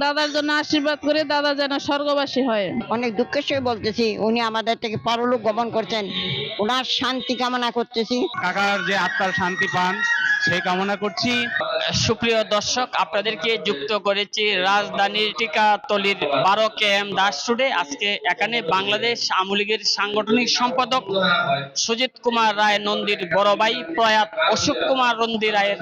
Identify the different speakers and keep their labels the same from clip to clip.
Speaker 1: দাদার জন্য আশীর্বাদ করে দাদা যেন স্বর্গবাসী হয়।
Speaker 2: অনেক দুঃখের সঙ্গে বলতেছি উনি আমাদের থেকে পরলোক গমন করছেন। ওনার শান্তি কামনা করতেছি।
Speaker 3: কাকার যে আত্মার শান্তি পান সেই কামনা করছি।
Speaker 4: সুপ্রিয় দর্শক আপনাদেরকে যুক্ত করেছি রাজধানীর টিকাতলির বারো কে এম দাস রোডে আজকে এখানে বাংলাদেশ আওয়ামী লীগের সাংগঠনিক সম্পাদক সুজিত কুমার রায় নন্দীর বড় ভাই প্রয়াত অশোক কুমার নন্দী রায়ের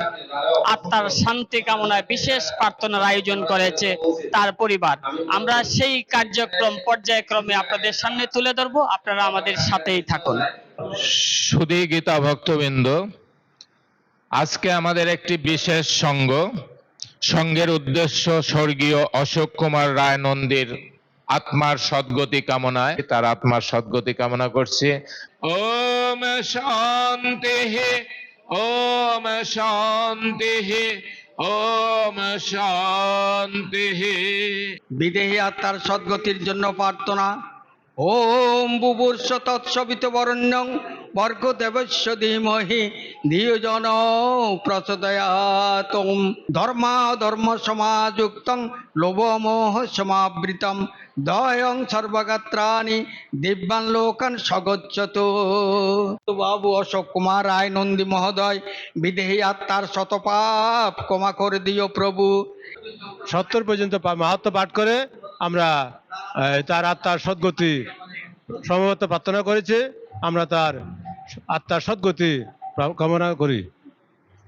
Speaker 4: আত্মার শান্তি কামনায় বিশেষ প্রার্থনার আয়োজন করেছে তার পরিবার। আমরা সেই কার্যক্রম পর্যায়ক্রমে আপনাদের সামনে তুলে ধরবো। আপনারা আমাদের সাথেই থাকুন।
Speaker 5: সুধী গীতা ভক্তবৃন্দ আজকে আমাদের একটি বিশেষ সঙ্গ। সঙ্গের উদ্দেশ্য স্বর্গীয় অশোক কুমার রায় নন্দীর আত্মার সদ্গতি কামনায়। তার আত্মার সদ্গতি কামনা করছি। ওম শান্তি ওম শান্তি ওম শান্তি
Speaker 6: বিদেহী আত্মার সদ্গতির জন্য প্রার্থনা। ওম বুবুর তৎসবিত বরণ্যং বর্গ দেবস্য ধীমহি ধিয়োজন প্রচোদয়াতম। ধর্মা ধর্ম সমাযুক্তং লোভমোহ সমাবৃতম। দয়ং সর্বগাত্রাণি দিব্যান লোকান স্বগচ্ছত। বাবু অশোক কুমার রায় নন্দী মহোদয়, বিদেহী আত্মার শতপাপ ক্ষমা করে দিও প্রভু।
Speaker 7: সত্তর পর্যন্ত মাহাত্ম্য পাঠ করে আমরা তার আত্মার সদ্গতি সম্ভবত প্রার্থনা করেছে, আমরা তার আত্মার সদ্গতি কামনা করি।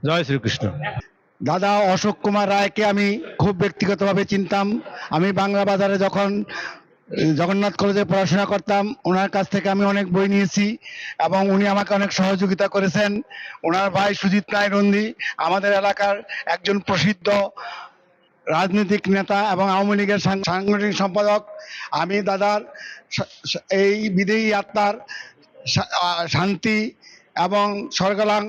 Speaker 7: জয় শ্রীকৃষ্ণ।
Speaker 8: দাদা অশোক কুমার রায়কে আমি খুব ব্যক্তিগতভাবে চিনতাম। আমি বাংলা বাজারে যখন, জগন্নাথ কলেজে পড়াশোনা করতাম, ওনার কাছ থেকে আমি অনেক বই নিয়েছি এবং উনি আমাকে অনেক সহযোগিতা করেছেন। ওনার ভাই সুজিত রায় নন্দী, আমাদের এলাকার একজন প্রসিদ্ধ রাজনৈতিক নেতা এবং আওয়ামী লীগের সাংগঠনিক সম্পাদক, আমি দাদার এই বিদেয়ী আত্মার শান্তি এবং স্বর্গলাং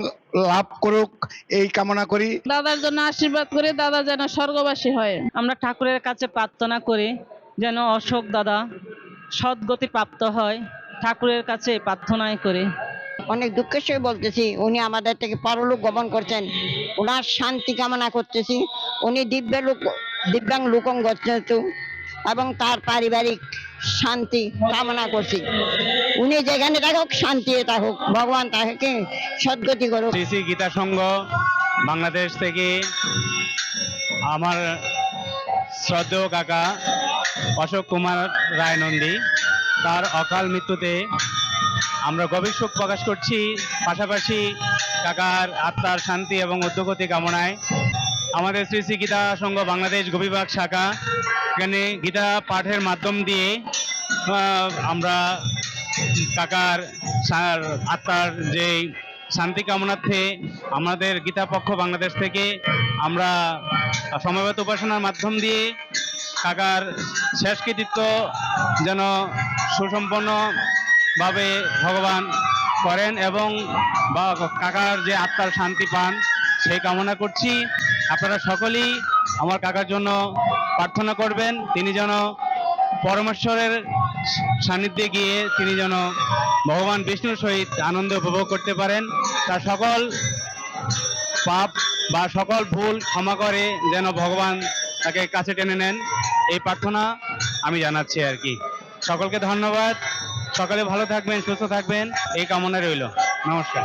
Speaker 8: লাভ করুক, এই কামনা করি।
Speaker 1: দাদার জন্য আশীর্বাদ করে দাদা যেন স্বর্গবাসী হয়।
Speaker 9: আমরা ঠাকুরের কাছে প্রার্থনা করি যেন অশোক দাদা সদ্গতি প্রাপ্ত হয়। ঠাকুরের কাছে প্রার্থনাই করি।
Speaker 2: অনেক দুঃখের সঙ্গে বলতেছি, উনি আমাদের থেকে পরলোক গমন করছেন। ওনার শান্তি কামনা করতেছি। উনি দিব্য লোক, দিব্যাং লোকং গচ্ছতু এবং তার পারিবারিক শান্তি কামনা করছি। উনি যেখানে থাকুক শান্তি থাকুক। ভগবান তাকে সদ্গতি করুক।
Speaker 3: শ্রী শ্রী গীতা সংঘ বাংলাদেশ থেকে আমার শ্রদ্ধেয় কাকা অশোক কুমার রায় নন্দী তার অকাল মৃত্যুতে আমরা শোক প্রকাশ করছি, পাশাপাশি কাকার আত্মার শান্তি এবং উদ্যোগতি কামনায়। আমাদের শ্রী শ্রী গীতা সংঘ বাংলাদেশ গভীরবাগ শাখা, এখানে গীতা পাঠের মাধ্যম দিয়ে আমরা কাকার আত্মার যে শান্তি কামনার্থে আমাদের গীতা পক্ষ বাংলাদেশ থেকে আমরা সমবেত উপাসনার মাধ্যম দিয়ে কাকার শেষ কৃতিত্ব যেন সুসম্পন্নভাবে ভগবান করেন এবং বা কাকার যে আত্মার শান্তি পান, সেই কামনা করছি। আপনারা সকলেই আমার কাকার জন্য প্রার্থনা করবেন। তিনি যেন পরমেশ্বরের সান্নিধ্যে গিয়ে তিনি যেন ভগবান বিষ্ণুর সহিত আনন্দ উপভোগ করতে পারেন। তার সকল পাপ বা সকল ভুল ক্ষমা করে যেন ভগবান তাকে কাছে টেনে নেন। এই প্রার্থনা আমি জানাচ্ছি আর কি। সকলকে ধন্যবাদ। সকালে ভালো থাকবেন সুস্থ থাকবেন এই কামনা রইল। নমস্কার।